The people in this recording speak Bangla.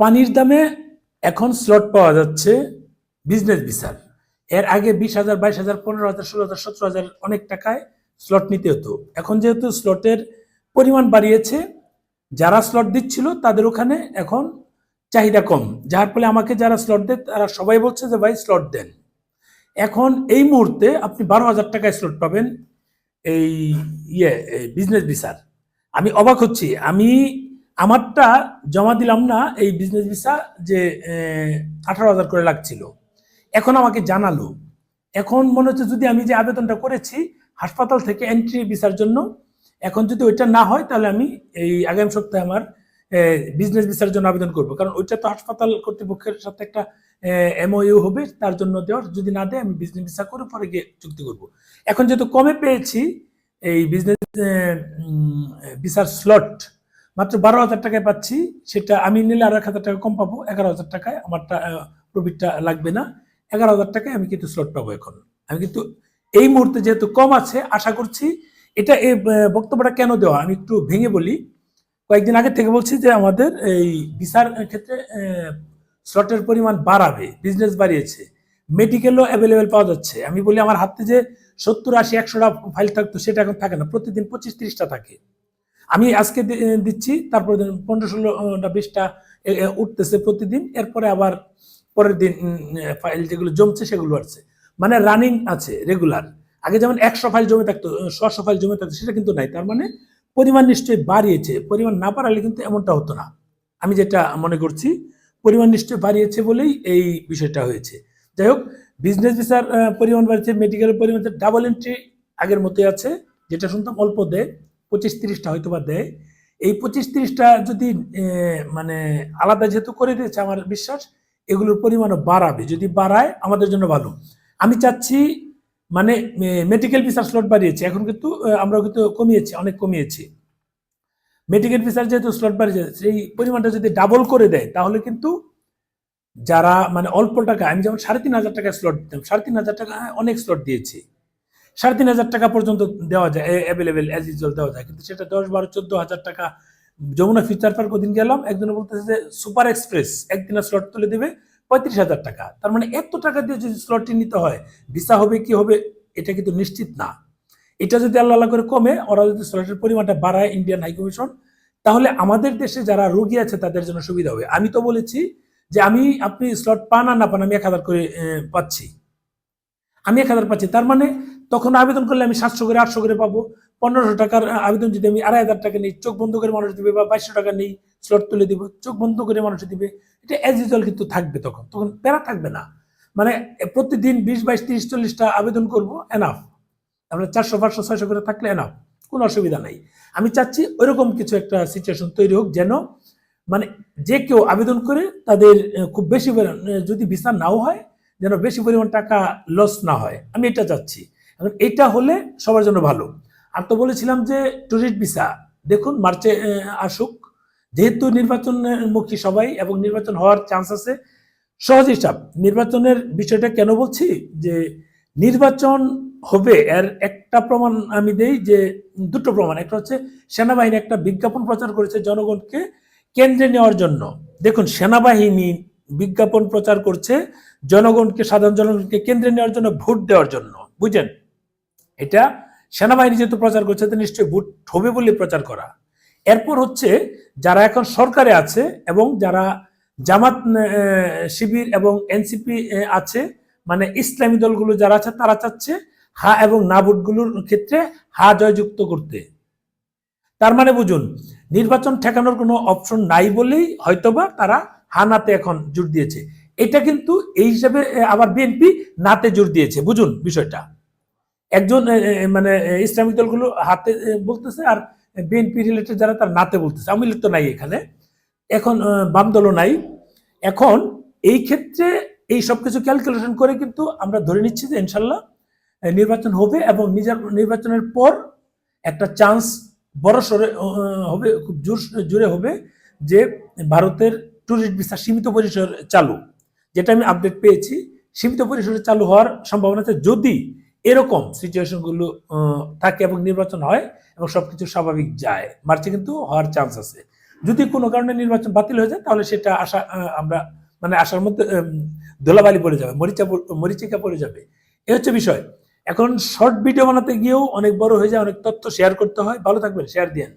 পানির দামে এখন স্লট পাওয়া যাচ্ছে বিজনেস ভিসার এর আগে বিশ হাজার, বাইশ হাজার, পনেরো হাজার, ষোলো হাজার, সতেরো হাজার অনেক টাকায় স্লট নিতে হতো। এখন যেহেতু স্লটের পরিমাণ বাড়িয়েছে, যারা স্লট দিচ্ছিল তাদের ওখানে এখন চাহিদা কম। যার ফলে আমাকে যারা স্লট দেয়, তারা সবাই বলছে যে, ভাই স্লট দেন। এখন এই মুহূর্তে আপনি বারো হাজার টাকায় স্লট পাবেন এই ইয়ে বিজনেস ভিসার আমি অবাক হচ্ছি। আমি আমারটা জমা দিলাম না, এই বিজনেস ভিসা যে আঠারো হাজার করে লাগছিল। এখন আমাকে জানালো। এখন মনে হচ্ছে যদি আমি যে আবেদনটা করেছি, হাসপাতাল থেকে এন্ট্রি ভিসার জন্য, এখন যদি ওইটা না হয়, তাহলে আমি এই আগামী সপ্তাহে আমার বিজনেস ভিসার জন্য আবেদন করব। কারণ ওইটা তো হাসপাতাল কর্তৃপক্ষের সাথে একটা এমওইউ হবে, তার জন্য দেওয়ার। যদি না দেয়, আমি বিজনেস ভিসা করে পরে গিয়ে চুক্তি করব। এখন যেহেতু কমে পেয়েছি, এই বিজনেস ভিসার স্লট মাত্র বারো হাজার টাকায় পাচ্ছি। সেটা আমি নিলে আর এক হাজার টাকা কম পাবো। এগারো হাজার টাকায় আমারটা প্রফিটটা লাগবে না। এগারো হাজার টাকায় আমি কিন্তু স্লট পাবো এখন। আমি কিন্তু এই মুহূর্তে যেহেতু কম আছে, আশা করছি এটা এই বক্তব্যটা কেন দেওয়া? আমি একটু ভেঙে বলি। কয়েকদিন আগে থেকে বলছি যে আমাদের এই ভিসার ক্ষেত্রে স্লটের পরিমাণ বাড়াবে বিজনেস বাড়িয়েছে মেডিকেলও অ্যাভেলেবেল পাওয়া যাচ্ছে। আমি বলি আমার হাতে যে সত্তর, আশি, একশোটা ফাইল থাকতো, সেটা এখন থাকে না। প্রতিদিন পঁচিশ, তিরিশটা থাকে। আমি আজকে দিচ্ছি তারপরে পনেরো ষোলোটা বিশটা উঠতেছে প্রতিদিন, এরপরে আবার পরের দিন ফাইল যেগুলো জমছে সেগুলো আসছে। মানে রানিং আছে রেগুলার আগে যেমন একশো ফাইল জমে থাকতো ছশো ফাইল জমে থাকতো, সেটা কিন্তু নাই। তার মানে পরিমাণ নিশ্চয়ই বাড়িয়েছে, পরিমাণ না বাড়ালে কিন্তু এমনটা হতো না। আমি যেটা মনে করছি, পরিমাণ নিশ্চয়ই বাড়িয়েছে বলেই এই বিষয়টা হয়েছে। যাই হোক বিজনেস ভিসার পরিমাণ বাড়ছে মেডিকেলের পরিমাণ ডাবল এন্ট্রি আগের মতোই আছে, যেটা শুনতাম অল্প দেয় পঁচিশ তিরিশটা হয়তো বা দেয়। এই পঁচিশ তিরিশটা যদি মানে আলাদা যেহেতু করে দিয়েছে আমার বিশ্বাস, এগুলোর পরিমাণও বাড়াবে। যদি বাড়ায়, আমাদের জন্য ভালো। আমি চাচ্ছি মানে মেডিকেল ভিসার স্লট বাড়িয়েছে। এখন কিন্তু আমরা কিন্তু কমিয়েছি, অনেক কমিয়েছি। মেডিকেল ভিসার যেহেতু স্লট বাড়িয়েছে, সেই পরিমাণটা যদি ডাবল করে দেয়, তাহলে কিন্তু যারা মানে অল্প টাকা, আমি যেমন সাড়ে তিন হাজার টাকা স্লট দিতাম, সাড়ে তিন হাজার টাকা অনেক স্লট দিয়েছি। সাড়ে তিন হাজার টাকা পর্যন্ত দেওয়া যায় অ্যাভেলেবেল অ্যাজ ইউজুয়াল দেওয়া যায়। কিন্তু সেটা দশ বারো চোদ্দ হাজার টাকা যমুনা ফিউচার পার্ক ওদিন গেলাম, একজনে বলতেছে যে সুপার এক্সপ্রেস একদিনের স্লট তুলে দেবে পঁয়ত্রিশ হাজার টাকা। তার মানে এত টাকা দিয়ে যদি স্লটটি নিতে হয়, ভিসা হবে কি হবে, এটা কিন্তু নিশ্চিত না। এটা যদি আল্লাহ আল্লাহ করে কমে, ওরা যদি স্লটের পরিমাণটা বাড়ায় ইন্ডিয়ান হাই কমিশন তাহলে আমাদের দেশে যারা রোগী আছে তাদের জন্য সুবিধা হবে। আমি তো বলেছি যে আমি, আপনি স্লট পান আর না পান আমি এক হাজার করে পাচ্ছি। আমি এক হাজার পাচ্ছি। তার মানে তখন আবেদন করলে আমি সাতশো করে, আটশো করে পাবো। পনেরোশো টাকার আবেদন যদি আমি আড়াই হাজার টাকা নিই, চোখ বন্ধ করে মানুষ দিবে বা বাইশশো টাকা নেই স্লট তুলে দিব, চোখ বন্ধ করে মানুষ দিবে, এটা অ্যাজ ইউজুয়াল কিন্তু থাকবে তখন। তখন প্যারা থাকবে না। মানে প্রতিদিন বিশ, বাইশ, তিরিশ, চল্লিশটা আবেদন করব এনাফ আমরা চারশো, পাঁচশো, ছয়শো করে থাকলে এনাফ কোনো অসুবিধা নাই। আমি চাচ্ছি ওইরকম কিছু একটা সিচুয়েশন তৈরি হোক যেন মানে যে কেউ আবেদন করে তাদের খুব বেশি যদি ভিসা নাও হয় যেন বেশি পরিমাণ টাকা লস না হয়। আমি এটা চাচ্ছি। এখন এটা হলে সবার জন্য ভালো। আর তো বলেছিলাম যে টুরিস্ট ভিসা দেখুন মার্চে আসুক। যেহেতু নির্বাচনমুখী সবাই এবং নির্বাচন হওয়ার চান্স আছে, সহজ হিসাব, নির্বাচনের বিষয়টা কেন বলছি? যে নির্বাচন হবে, এর একটা প্রমাণ আমি দেই যে দুটো প্রমাণ। একটা হচ্ছে সেনাবাহিনী একটা বিজ্ঞাপন প্রচার করেছে জনগণকে কেন্দ্রে নেওয়ার জন্য। দেখুন, সেনাবাহিনী বিজ্ঞাপন প্রচার করছে জনগণকে, সাধারণ জনগণকে কেন্দ্রে নেওয়ার জন্য, ভোট দেওয়ার জন্য। বুঝেন এটা সেনাবাহিনী যেহেতু প্রচার করছে তো নিশ্চয়ই ভোট হবে বলে প্রচার করা। এরপর হচ্ছে, যারা এখন সরকারে আছে এবং যারা জামাত শিবির এবং এনসিপি আছে মানে ইসলামী দলগুলো যারা আছে, তারা চাচ্ছে হা এবং না ভোটগুলোর ক্ষেত্রে হা জয়যুক্ত করতে। তার মানে বুঝুন, নির্বাচন ঠেকানোর কোনো অপশন নাই বলেই হয়তোবা তারা হা নাতে এখন জোর দিয়েছে। এটা কিন্তু এই হিসাবে আবার বিএনপি নাতে জোর দিয়েছে। বুঝুন বিষয়টা। একজন মানে ইসলামিক দলগুলো হাতে বলতেছে আর বিএনপি রিলেটেড যারা তার নাতে বলতেছে। লীগ তো নাই এখানে। এখন বাম দলও নাই। এখন এই ক্ষেত্রে এই সব কিছু ক্যালকুলেশন করে কিন্তু আমরা ধরে নিচ্ছি যে ইনশাল্লাহ নির্বাচন হবে এবং নিজের নির্বাচনের পর একটা চান্স বড় সরে হবে, খুব জোর, জোরে হবে যে ভারতের ট্যুরিস্ট ভিসা সীমিত পরিসর চালু। যেটা আমি আপডেট পেয়েছি সীমিত পরিসরে চালু হওয়ার সম্ভাবনা আছে যদি এরকম সিচুয়েশনগুলো থাকে এবং নির্বাচন হয় এবং সবকিছু স্বাভাবিক যায়। মার্চে কিন্তু হওয়ার চান্স আছে। যদি কোনো কারণে নির্বাচন বাতিল হয়ে যায় তাহলে সেটা আশা আমরা মানে আশার মধ্যে উম, ধুলাবালি পড়ে যাবে মরিচা মরিচিকা পড়ে যাবে। এ হচ্ছে বিষয়। এখন শর্ট ভিডিও বানাতে গিয়েও অনেক বড় হয়ে যায় অনেক তথ্য শেয়ার করতে হয়। ভালো থাকবেন শেয়ার দিয়েন।